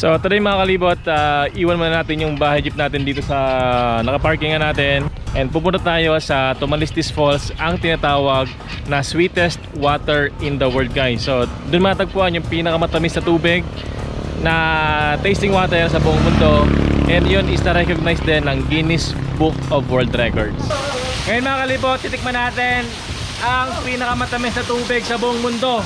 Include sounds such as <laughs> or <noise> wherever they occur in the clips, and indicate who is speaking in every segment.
Speaker 1: So today mga kalibot, ah, iwan muna natin yung bahay jeep natin dito sa nakaparkingan natin and pupunta tayo sa Tomalistis Falls, ang tinatawag na sweetest water in the world guys. So doon matagpuan yung pinakamatamis na tubig na tasting water sa buong mundo and yun is na-recognize din ng Guinness Book of World Records. Ngayon mga kalibot, titikman natin ang pinakamatamis na tubig sa buong mundo.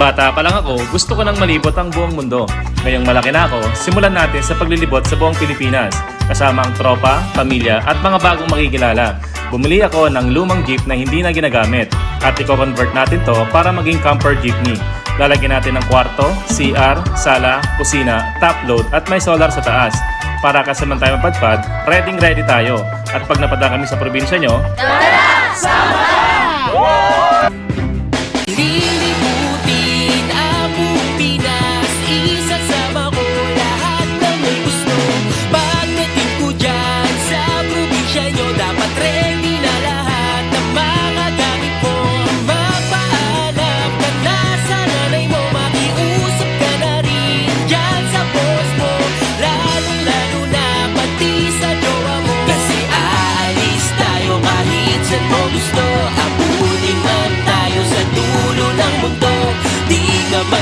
Speaker 1: Bata pa lang ako, gusto ko nang malibot ang buong mundo. Ngayong malaki na ako, simulan natin sa paglilibot sa buong Pilipinas. Kasama ang tropa, pamilya at mga bagong makikilala. Bumili ako ng lumang jeep na hindi na ginagamit at i-convert natin to para maging camper jeepney. Lalagyan natin ng kwarto, CR, sala, kusina, top load at may solar sa taas. Para kasaman tayo mapadpad, ready ready tayo. At pag napada kami sa probinsya nyo,
Speaker 2: Lilibutin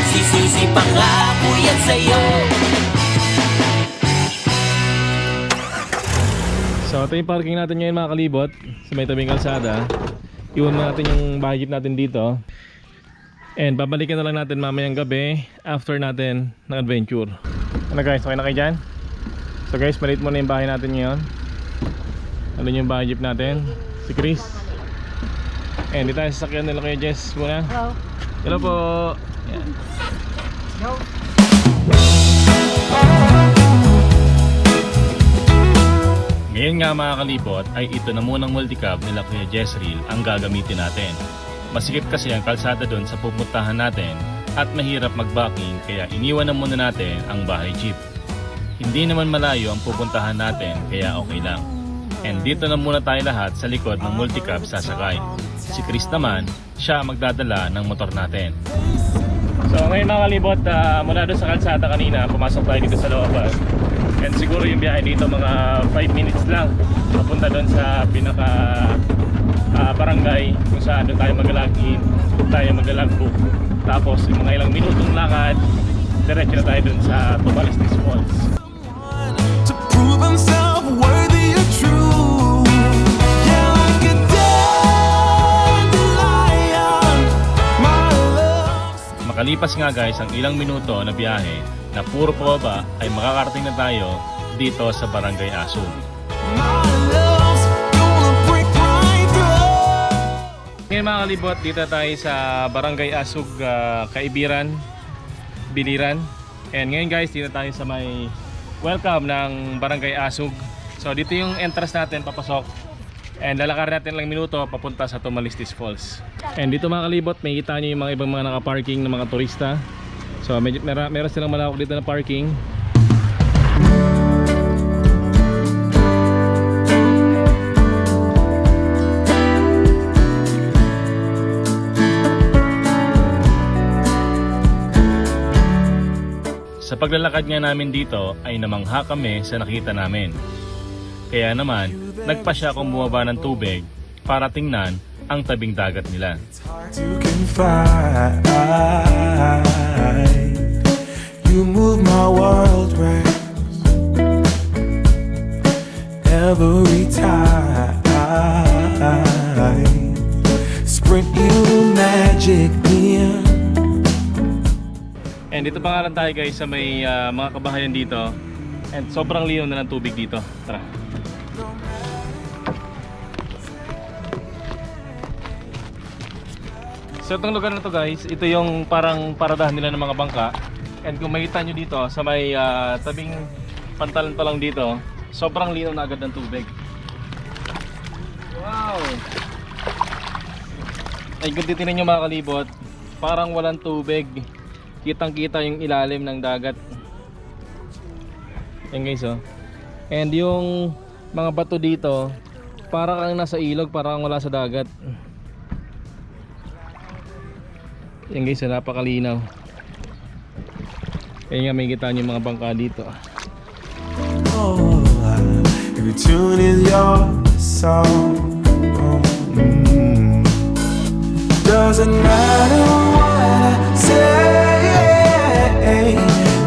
Speaker 2: ka magsisisi, pangako yan sa'yo
Speaker 1: So ito yung parking natin ngayon mga kalibot sa may tabing kalsada. Iwan na natin yung bahay jeep natin dito. And babalikan na lang natin mamayang gabi after natin ng adventure. Ano guys, okay na kayo dyan? So guys, malit muna yung bahay natin ngayon. Ano yung bahay jeep natin? Si Chris. And dito tayo sa sakyan nila kayo Jess muna.
Speaker 3: Hello.
Speaker 1: Hello po. Yan.
Speaker 3: Go.
Speaker 1: Ngayon nga mga kalibot ay ito na munang multicab nila Kuya Jezreel ang gagamitin natin. Masikip kasi ang kalsada doon sa pupuntahan natin at mahirap magbacking kaya iniwan na muna natin ang bahay jeep. Hindi naman malayo ang pupuntahan natin kaya okay lang. And dito na muna tayo lahat sa likod ng multicab sasakay. Si Chris naman, siya magdadala ng motor natin. So ngayon mga kalibot, ah, mula doon sa kalsada kanina, pumasok tayo dito sa looban. And siguro yung biyahe dito mga 5 minutes lang papunta doon sa pinaka ah, barangay kung saan doon tayo mag-login, tayo mag-logbook. Tapos yung mga ilang minutong lakad, diretso na tayo doon sa Tubalistis Falls. Makalipas nga guys ang ilang minuto na biyahe na puro pababa ay makakarating na tayo dito sa Barangay
Speaker 4: through.
Speaker 1: Ngayon mga kalibot, dito tayo sa Barangay Asug, ah, Kaibiran, Biliran. And ngayon guys, dito tayo sa may welcome ng Barangay Asug. So dito yung entrance natin, papasok. And lalakar natin lang minuto papunta sa Tomalistis Falls. And dito mga kalibot, may kita nyo yung mga ibang mga nakaparking ng mga turista. So medyo, mera, meron silang malawak dito na parking. Sa paglalakad nga namin dito ay namangha kami sa nakita namin. Kaya naman, nagpa siya akong bumaba ng tubig para tingnan ang tabing dagat nila.
Speaker 4: You move my world round every time. Sprint you magic in.
Speaker 1: And dito pa nga lang tayo guys sa may ah, mga kabahayan dito. And sobrang linaw na ng tubig dito. Tara. So itong lugar na to guys, ito yung parang paradahan nila ng mga bangka. And kung makita nyo dito sa may ah, tabing pantalan pa lang dito, sobrang linaw na agad ng tubig. Wow! Ay kung titignan nyo mga kalibot, parang walang tubig. Kitang kita yung ilalim ng dagat. Yan guys oh. And yung mga bato dito, para kang nasa ilog, para kang wala sa dagat. Yan guys, napakalinaw. Kaya nga may kita niyo mga bangka dito.
Speaker 4: Oh, every tune is your song. Mm. Doesn't matter what I say,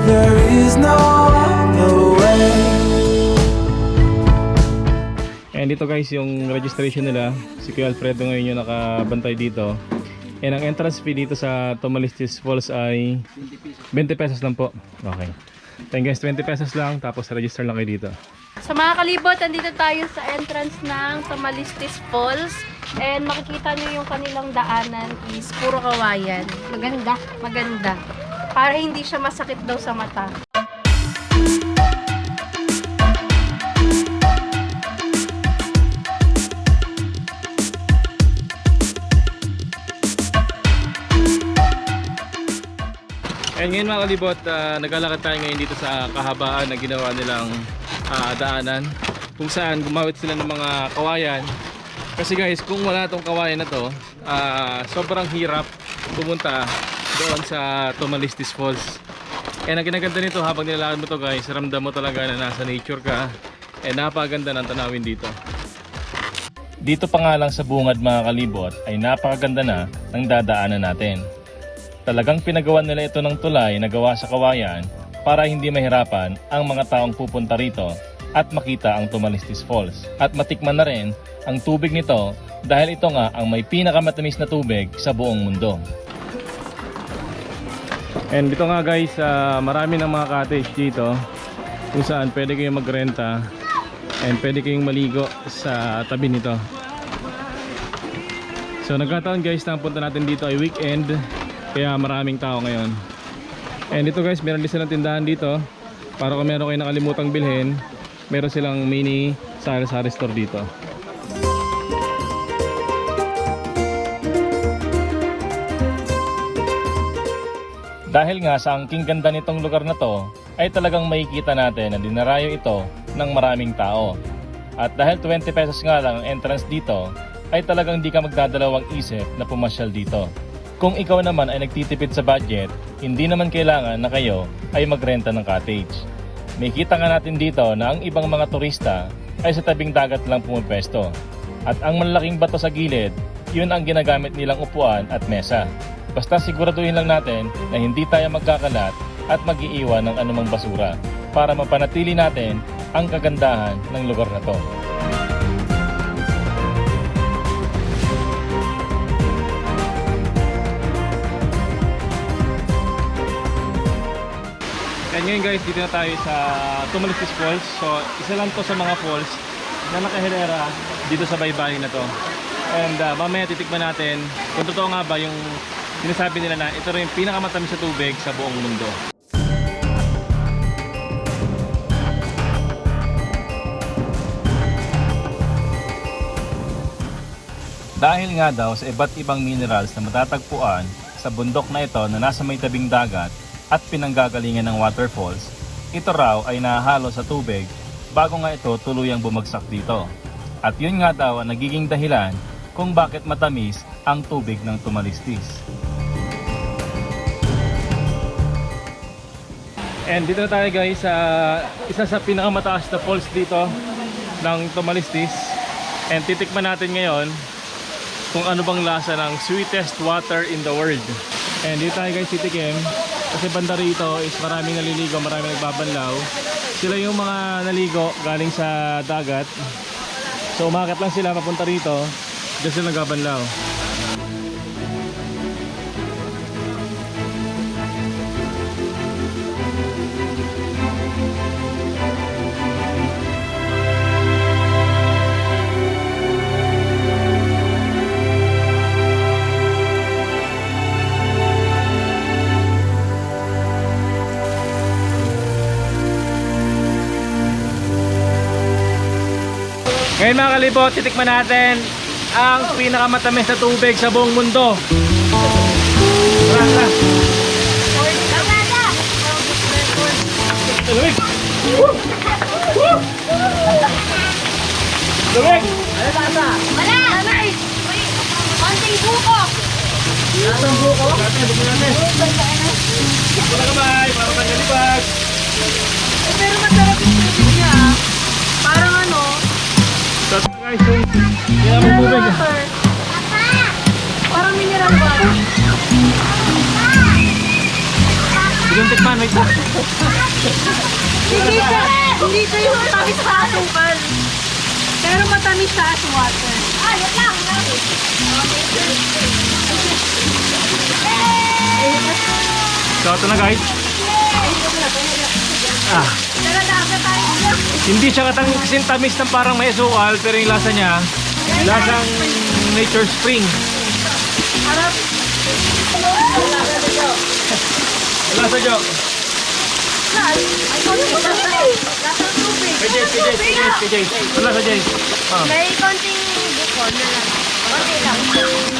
Speaker 4: there is no other way.
Speaker 1: And dito guys yung registration nila. Si Kuya Alfredo ngayon yung nakabantay dito. And ang entrance fee dito sa Tomalistis Falls ay 20 pesos lang po. Okay. Thank guys, 20 pesos lang. Tapos register lang kayo dito.
Speaker 3: Sa mga kalibot, andito tayo sa entrance ng Tamalistis Falls. And makikita nyo yung kanilang daanan is puro kawayan. Maganda. Maganda. Para hindi siya masakit daw sa mata.
Speaker 1: And ngayon mga kalibot, ah, naglalakad tayo ngayon dito sa kahabaan na ginawa nilang ah, daanan kung saan gumawit sila ng mga kawayan. Kasi guys kung wala tong kawayan na to ah, sobrang hirap pumunta doon sa Tomalistis Falls. And ang ginaganda nito habang nilalakad mo to guys ramdam mo talaga na nasa nature ka and napakaganda ng tanawin dito. Dito pa nga lang sa bungad mga kalibot ay napakaganda na ng dadaanan natin Talagang pinagawa nila ito ng tulay na gawa sa kawayan para hindi mahirapan ang mga taong pupunta rito at makita ang Tumalistis Falls. At matikman na rin ang tubig nito dahil ito nga ang may pinakamatamis na tubig sa buong mundo. And dito nga guys, ah, marami ng mga cottage dito kung saan pwede kayong magrenta and pwede kayong maligo sa tabi nito. So nagkataon guys na punta natin dito ay weekend kaya maraming tao ngayon. And dito guys, meron din silang tindahan dito para kung meron kayo nakalimutang bilhin, meron silang mini sari-sari store dito. Dahil nga sa angking ganda nitong lugar na to, ay talagang makikita natin na dinarayo ito ng maraming tao. At dahil 20 pesos nga lang ang entrance dito, ay talagang di ka magdadalawang isip na pumasyal dito. Kung ikaw naman ay nagtitipid sa budget, hindi naman kailangan na kayo ay magrenta ng cottage. May kita nga natin dito na ang ibang mga turista ay sa tabing dagat lang pumupwesto. At ang malaking bato sa gilid, yun ang ginagamit nilang upuan at mesa. Basta siguraduhin lang natin na hindi tayo magkakalat at mag-iiwan ng anumang basura para mapanatili natin ang kagandahan ng lugar na to. And ngayon guys, dito na tayo sa Tumalistis Falls. So, isa lang to sa mga falls na nakahilera dito sa baybayin na to. And uh, mamaya titikman natin kung totoo nga ba yung sinasabi nila na ito rin yung pinakamatamis sa tubig sa buong mundo. Dahil nga daw sa iba't ibang minerals na matatagpuan sa bundok na ito na nasa may tabing dagat at pinanggagalingan ng waterfalls, ito raw ay nahahalo sa tubig bago nga ito tuluyang bumagsak dito. At yun nga daw ang nagiging dahilan kung bakit matamis ang tubig ng tumalistis. And dito na tayo guys sa isa sa pinakamataas na falls dito ng Tumalistis. And titikman natin ngayon kung ano bang lasa ng sweetest water in the world. And dito tayo guys titikim kasi banda rito is maraming naliligo, maraming nagbabanlaw. Sila yung mga naligo galing sa dagat. So umakat lang sila papunta rito, dyan sila nagbabanlaw. Ngayon mga kalibot, titikman natin ang pinakamatamis na tubig sa buong mundo. Tara, tara. Lamig! Woo! Woo! Lamig!
Speaker 3: Wala! Wala! Konting buko!
Speaker 1: Wala kamay, para tanggalibag.
Speaker 3: Eh, pero masarap yung
Speaker 1: guys, yung kaya mo
Speaker 3: mineral
Speaker 1: tubig.
Speaker 3: Parang mineral water.
Speaker 1: Bigyan tikman, wait lang.
Speaker 3: Hindi siya, hindi siya yung matamis sa asukal. Pero matamis sa as water. Ah, wait lang.
Speaker 1: So ito na guys. Ah,
Speaker 3: Pero dapat tayo.
Speaker 1: Hindi siya katang kasing tamis ng parang may asukal, pero yung lasa niya, lasang nature spring.
Speaker 3: Harap.
Speaker 1: Lasa Jo. Kay Jace, kay Jace, kay Jace, kay Jace. Lasa Jace? Ah,
Speaker 3: May konting buko na lang. Konti lang.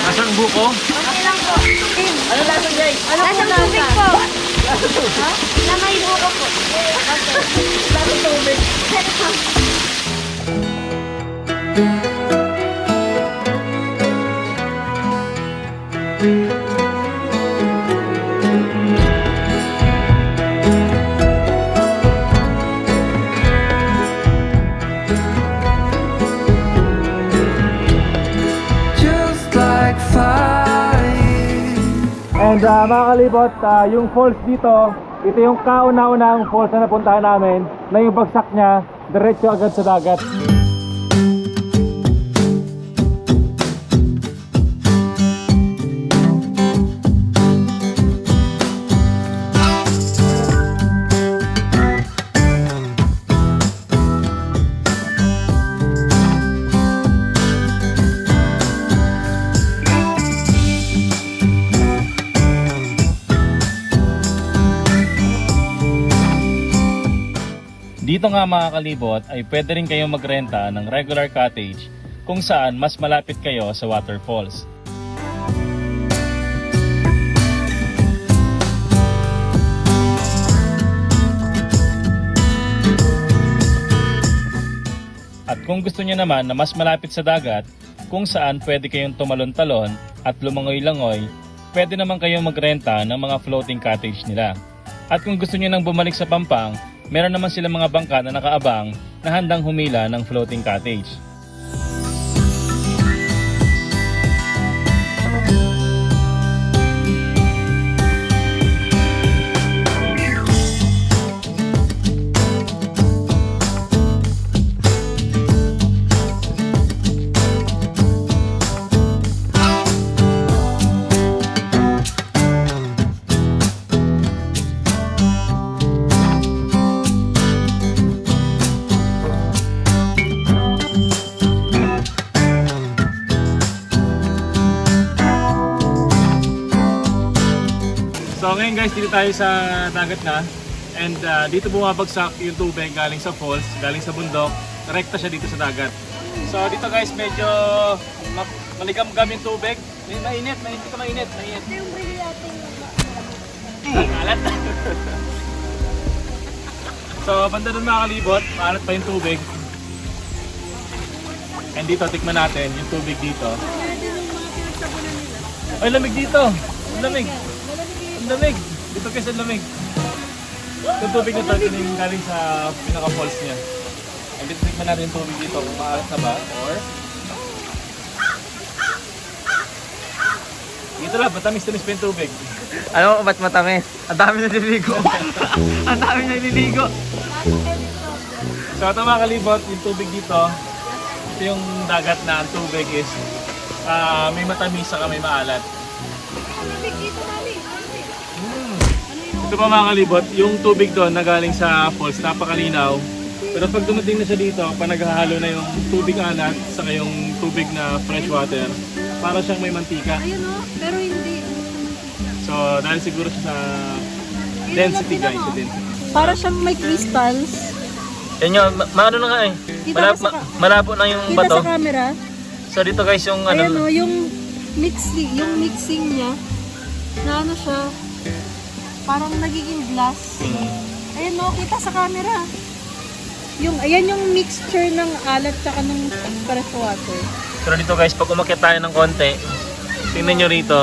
Speaker 1: lasang buko.
Speaker 3: Konti lang po. Ano lasa, Jay? Ano Lasang tubig po. Ha? <laughs> Na
Speaker 1: And uh, mga kalibot, ah, yung falls dito, ito yung kauna-unang falls na napuntahan namin na yung bagsak niya, diretso agad sa dagat. Dito nga mga kalibot ay pwede rin kayong magrenta ng regular cottage kung saan mas malapit kayo sa waterfalls. At kung gusto niyo naman na mas malapit sa dagat, kung saan pwede kayong tumalon-talon at lumangoy-langoy, pwede naman kayong magrenta ng mga floating cottage nila. At kung gusto niyo nang bumalik sa Pampang, meron naman sila mga bangka na nakaabang na handang humila ng floating cottage. So ngayon guys, dito tayo sa dagat na. And uh, dito bumabagsak yung tubig galing sa falls, galing sa bundok. Rekta siya dito sa dagat. So dito guys, medyo ma- maligam-gam yung tubig. May mainit, mainit ka mainit, mainit. Hmm, alat. <laughs> so banda doon mga kalibot, maalat pa yung tubig. And dito, tikman natin yung tubig dito. Ay, lamig dito. Lamig. Ang lamig. Dito guys, ang lamig. Yung tubig na to, yung galing sa pinaka-falls niya. And dito tikman natin yung tubig dito kung maalat na ba or dito lang, matamis-tamis pa yung tubig.
Speaker 5: Ano ba't matamis? Ang dami na nililigo. <laughs> Ang dami na nililigo.
Speaker 1: So ito mga kalibot, yung tubig dito, ito yung dagat na ang tubig is ah, may matamis saka may maalat. Mm. Ito pa mga kalibot, yung tubig doon na galing sa falls, napakalinaw. Pero pag dumating na siya dito, pa naghahalo na yung tubig alat saka yung tubig na fresh water, para siyang may mantika.
Speaker 3: Ayun o, pero hindi.
Speaker 1: So dahil siguro siya sa density guys, sa density.
Speaker 3: Para siyang may crystals.
Speaker 5: Yan yun, ma- maano na nga eh.
Speaker 3: Kita
Speaker 5: Malap,
Speaker 3: ka sa
Speaker 5: ma- malabo na yung
Speaker 3: Kita
Speaker 5: bato.
Speaker 3: sa camera.
Speaker 5: So dito guys yung ano,
Speaker 3: Ayan o, yung mixing, yung mixing niya, na ano siya, parang nagiging glass. Ayan o, kita sa camera. Yung, ayan yung mixture ng alat tsaka ng fresh water.
Speaker 5: pero dito guys, pag umakyat tayo ng konti, tingnan nyo rito,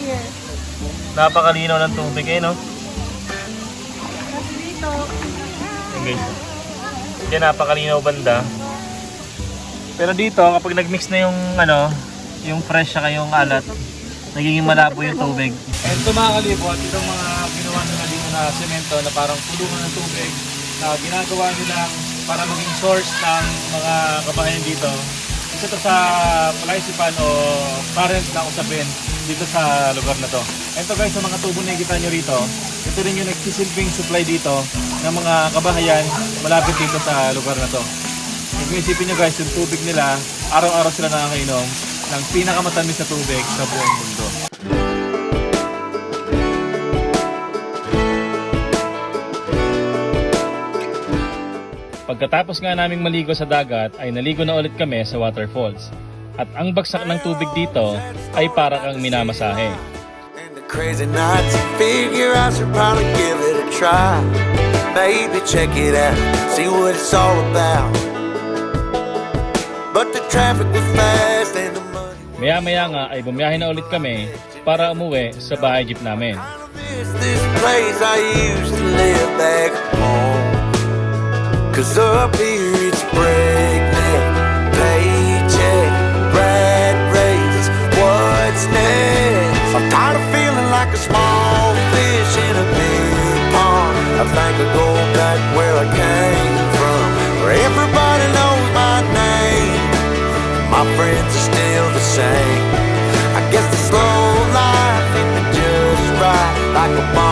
Speaker 3: Yes.
Speaker 1: Napakalinaw ng tubig eh, no?
Speaker 3: Dito,
Speaker 1: Yan guys. Yan, napakalinaw banda. Pero dito, kapag nag-mix na yung ano, yung fresh saka yung alat, nagiging malabo yung tubig.
Speaker 6: And ito mga kalibot, itong mga na semento na parang pulungan ng tubig na ginagawa nilang para maging source ng mga kabahayan dito. Isa to sa palaisipan o current na usapin dito sa lugar na to. Ito guys, sa mga tubo na nakikita nyo rito, ito rin yung nagsisilbing supply dito ng mga kabahayan malapit dito sa lugar na to. Kung isipin nyo guys, yung tubig nila, araw-araw sila nakakainom ng pinakamatamis na tubig sa buong mundo.
Speaker 1: Pagkatapos nga naming maligo sa dagat ay naligo na ulit kami sa waterfalls. At ang bagsak ng tubig dito ay para kang minamasahe.
Speaker 7: And the crazy nights, figure I should probably give it a try. Maybe check it out, see what it's all about. But the traffic was fast and the money.
Speaker 1: Maya-maya nga ay bumiyahe na ulit kami para umuwi sa bahay jeep namin.
Speaker 7: This place I used to live back. Cause up here breakneck, paycheck, rat races, what's next? I'm tired of feeling like a small fish in a big pond. I think I'll go back where I came from, where everybody knows my name. My friends are still the same. I guess the slow life hit just right, like a bomb.